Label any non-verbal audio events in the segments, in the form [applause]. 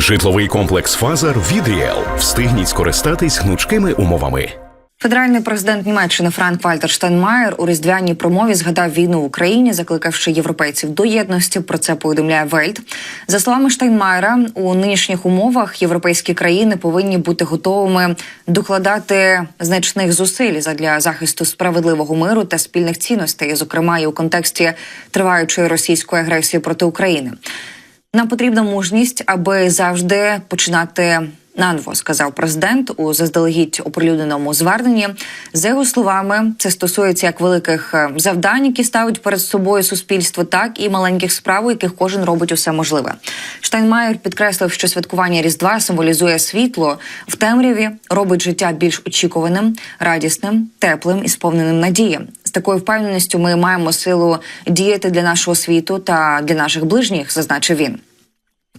Житловий комплекс Фазар від Ріел. Встигніть скористатись гнучкими умовами. Федеральний президент Німеччини Франк Вальтер Штайнмаєр у різдвяній промові згадав війну в Україні, закликавши європейців до єдності. Про це повідомляє Вельт. За словами Штайнмаєра, у нинішніх умовах європейські країни повинні бути готовими докладати значних зусиль задля захисту справедливого миру та спільних цінностей, зокрема і у контексті триваючої російської агресії проти України. Нам потрібна мужність, аби завжди починати наново, сказав президент у заздалегідь оприлюдненому зверненні. За його словами, це стосується як великих е, завдань, які ставить перед собою суспільство, так і маленьких справ, у яких кожен робить усе можливе. Штайнмаєр підкреслив, що святкування Різдва символізує світло в темряві, робить життя більш очікуваним, радісним, теплим і сповненим надії. З такою впевненістю ми маємо силу діяти для нашого світу та для наших ближніх, зазначив він.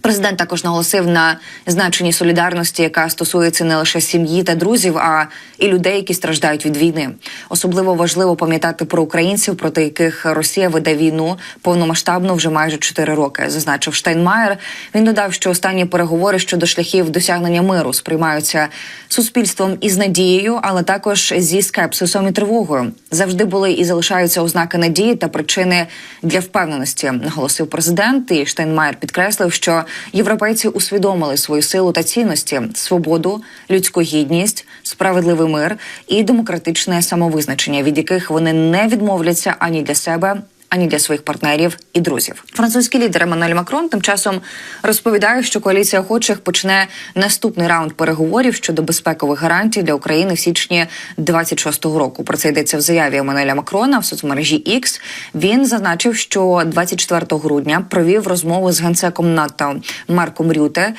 Президент також наголосив на значенні солідарності, яка стосується не лише сім'ї та друзів, а і людей, які страждають від війни. Особливо важливо пам'ятати про українців, проти яких Росія веде війну повномасштабно вже майже 4 роки. Зазначив Штайнмаєр. Він додав, що останні переговори щодо шляхів досягнення миру сприймаються суспільством із надією, але також зі скепсисом і тривогою. Завжди були і залишаються ознаки надії та причини для впевненості. Наголосив президент. І Штайнмаєр підкреслив, що європейці усвідомили свою силу та цінності, свободу, людську гідність, справедливий мир і демократичне самовизначення, від яких вони не відмовляться ані для себе. Ані для своїх партнерів і друзів. Французький лідер Еммануель Макрон тим часом розповідає, що коаліція охочих почне наступний раунд переговорів щодо безпекових гарантій для України в січні 26-го року. Про це йдеться в заяві Еммануеля Макрона в соцмережі X. Він зазначив, що 24 грудня провів розмову з генсеком НАТО Марком Рюте.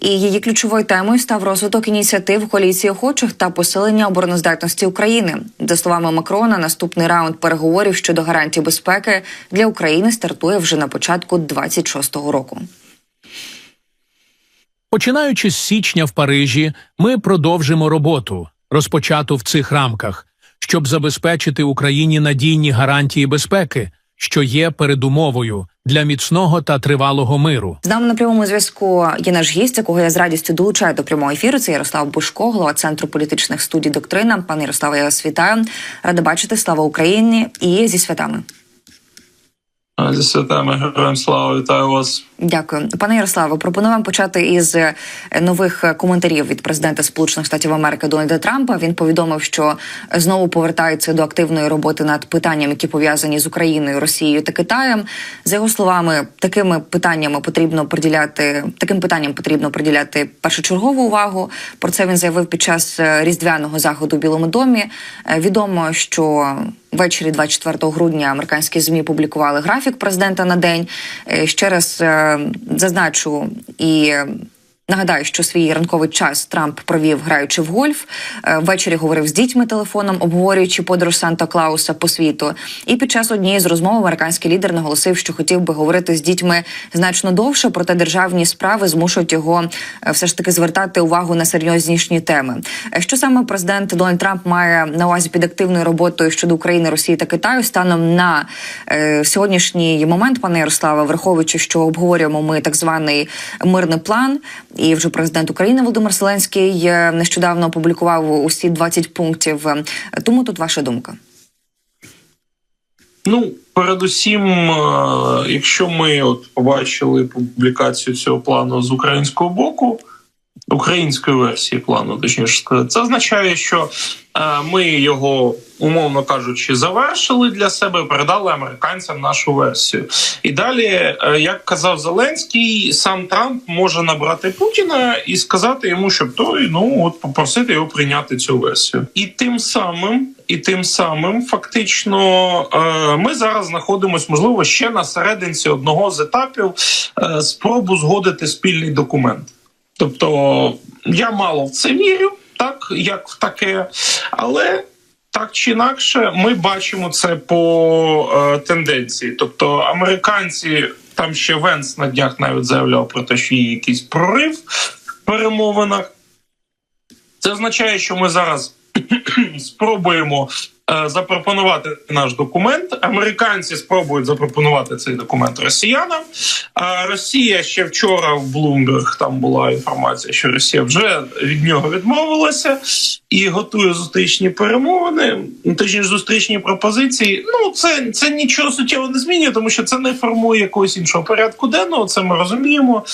І її ключовою темою став розвиток ініціатив коаліції охочих та посилення обороноздатності України. За словами Макрона, наступний раунд переговорів щодо гарантій безпеки для України стартує вже на початку 26-го року. Починаючи з січня в Парижі, ми продовжимо роботу, розпочату в цих рамках, щоб забезпечити Україні надійні гарантії безпеки, що є передумовою для міцного та тривалого миру. З нами на прямому зв'язку є наш гість, якого я з радістю долучаю до прямого ефіру. Це Ярослав Бушко, голова центру політичних студій Доктрина. Пане Ярославе, я вас вітаю. Рада бачити. Слава Україні і зі святами. Зі святами героям слава вітаю вас. Дякую, пане Ярославе. Пропоную вам почати із е, нових коментарів від президента Сполучених Штатів Америки Дональда Трампа. Він повідомив, що знову повертається до активної роботи над питанням, які пов'язані з Україною, Росією та Китаєм. За його словами, такими питаннями потрібно приділяти таким питанням потрібно приділяти першочергову увагу. Про це він заявив під час е, різдвяного заходу у Білому домі. Е, Відомо, що Ввечері 24 грудня американські змі публікували графік президента на день. Е, Ще раз е, зазначу і. Нагадаю, що свій ранковий час Трамп провів граючи в гольф. Е, Ввечері говорив з дітьми телефоном, обговорюючи подорож Санта Клауса по світу. І під час однієї з розмов американський лідер наголосив, що хотів би говорити з дітьми значно довше, проте державні справи змушують його е, все ж таки звертати увагу на серйознішні теми. Е, Що саме президент Дональд Трамп має на увазі під активною роботою щодо України, Росії та Китаю станом на е, сьогоднішній момент, пане Ярославе, враховуючи, що обговорюємо ми так званий мирний план. І вже президент України Володимир Зеленський е, нещодавно опублікував усі 20 пунктів. Е, Тому тут ваша думка. Ну, передусім, е, якщо ми от побачили публікацію цього плану з українського боку, української версії плану, точніше це означає, що е, ми його, умовно кажучи, завершили для себе, передали американцям нашу версію. І далі, е, як казав Зеленський, сам Трамп може набрати Путіна і сказати йому, щоб той ну от попросити його прийняти цю версію. І тим самим, і тим самим, фактично, е, ми зараз знаходимося, можливо, ще на серединці одного з етапів спробу згодити спільний документ. Тобто я мало в це вірю, так як в таке, але так чи інакше, ми бачимо це по е, тенденції. Тобто, американці там ще Венс на днях навіть заявляв про те, що є якийсь прорив в перемовинах. Це означає, що ми зараз [clears throat] спробуємо е, запропонувати наш документ. Американці спробують запропонувати цей документ росіянам. А Росія ще вчора в Bloomberg там була інформація, що Росія вже від нього відмовилася і готує зустрічні перемовини, точніше зустрічні пропозиції. Ну це, це нічого суттєво не змінює, тому що це не формує якогось іншого порядку денного. Це ми розуміємо.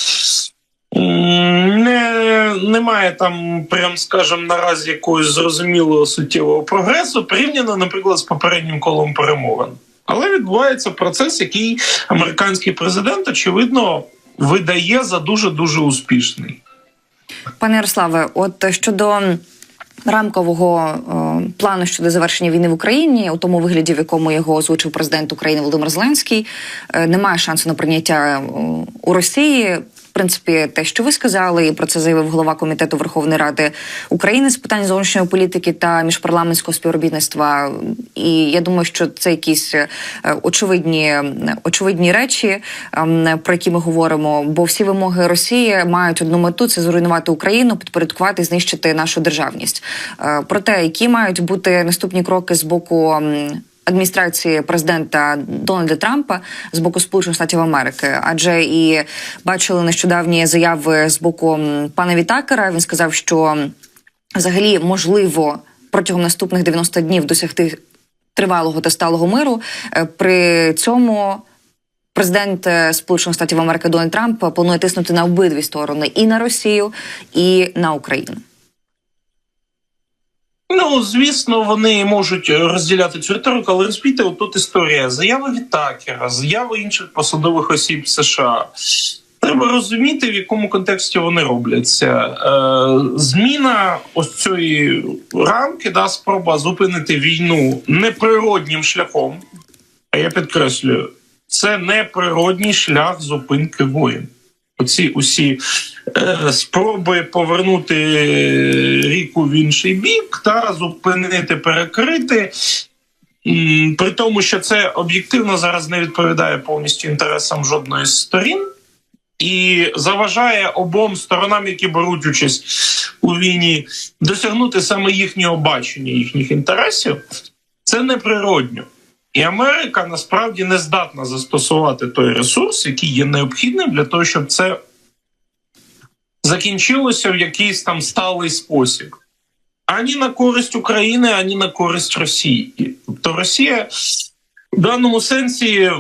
Не, немає там, прям скажем, наразі якогось зрозумілого суттєвого прогресу, порівняно, наприклад, з попереднім колом перемовин. Але відбувається процес, який американський президент, очевидно, видає за дуже дуже успішний. Пане Ярославе, от щодо рамкового е, плану щодо завершення війни в Україні, у тому вигляді, в якому його озвучив президент України Володимир Зеленський, е, немає шансу на прийняття е, у Росії. Принципі, те, що ви сказали, і про це заявив голова комітету Верховної Ради України з питань зовнішньої політики та міжпарламентського співробітництва. І я думаю, що це якісь е, очевидні, очевидні речі, ем, про які ми говоримо. Бо всі вимоги Росії мають одну мету: це зруйнувати Україну, підпорядкувати, знищити нашу державність. Е, Про те, які мають бути наступні кроки з боку. Адміністрації президента Дональда Трампа з боку Сполучених Штатів Америки, адже і бачили нещодавні заяви з боку пана Вітакера. Він сказав, що взагалі можливо протягом наступних 90 днів досягти тривалого та сталого миру. Е, При цьому президент е, Сполучених Штатів Америки Дональд Трамп планує тиснути на обидві сторони і на Росію, і на Україну. Ну, звісно, вони можуть розділяти цю риторику, але розумієте, тут історія заяви Вітакера, заяви інших посадових осіб США. Треба розуміти, в якому контексті вони робляться. Е, зміна ось цієї рамки, да, спроба зупинити війну неприроднім шляхом. А я підкреслюю, це неприродній шлях зупинки воїн. Оці усі е, спроби повернути ріку в інший бік та зупинити, перекрити. При тому, що це об'єктивно зараз не відповідає повністю інтересам жодної з сторін і заважає обом сторонам, які беруть участь у війні, досягнути саме їхнього бачення, їхніх інтересів. Це неприродньо. І Америка насправді не здатна застосувати той ресурс, який є необхідним для того, щоб це закінчилося в якийсь там сталий спосіб. Ані на користь України, ані на користь Росії. Тобто Росія в даному сенсі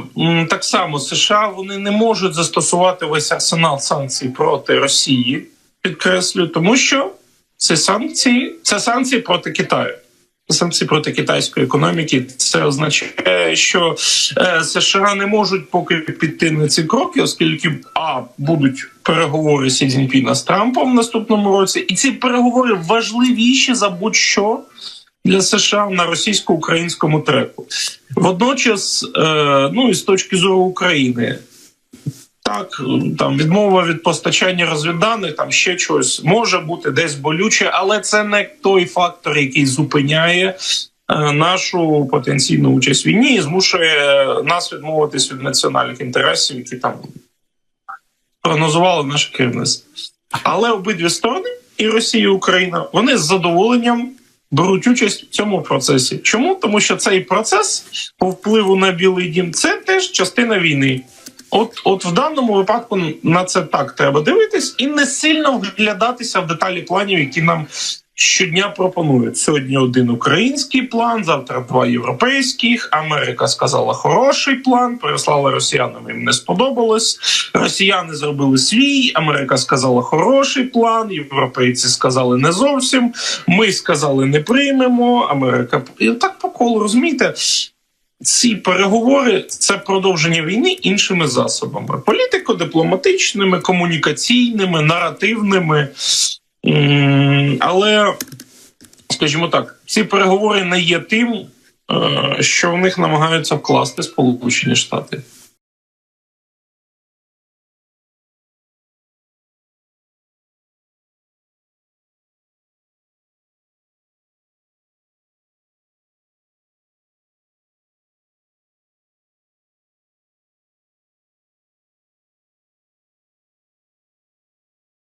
так само США вони не можуть застосувати весь арсенал санкцій проти Росії, підкреслюю, тому що це санкції, це санкції проти Китаю. Санкції проти китайської економіки це означає, що е, США не можуть поки піти на ці кроки, оскільки а будуть переговори Сі Цзіньпіна з Трампом в наступному році, і ці переговори важливіші за будь-що для США на російсько-українському треку. Водночас, е, ну і з точки зору України, так, там відмова від постачання розвідданих, там ще щось може бути десь болюче, але це не той фактор, який зупиняє е, нашу потенційну участь в війні і змушує нас відмовитись від національних інтересів, які там прогнозували наше керівництво. Але обидві сторони, і Росія, і Україна, вони з задоволенням беруть участь в цьому процесі. Чому? Тому що цей процес по впливу на Білий Дім це теж частина війни. От, от в даному випадку на це так треба дивитись і не сильно вглядатися в деталі планів, які нам щодня пропонують. Сьогодні один український план, завтра два європейських. Америка сказала хороший план, переслала росіянам. Їм не сподобалось. Росіяни зробили свій. Америка сказала хороший план. Європейці сказали не зовсім. Ми сказали не приймемо. Америка і так по колу розумієте. Ці переговори це продовження війни іншими засобами: політико-дипломатичними, комунікаційними, наративними. Але, скажімо так, ці переговори не є тим, е, що в них намагаються вкласти Сполучені Штати.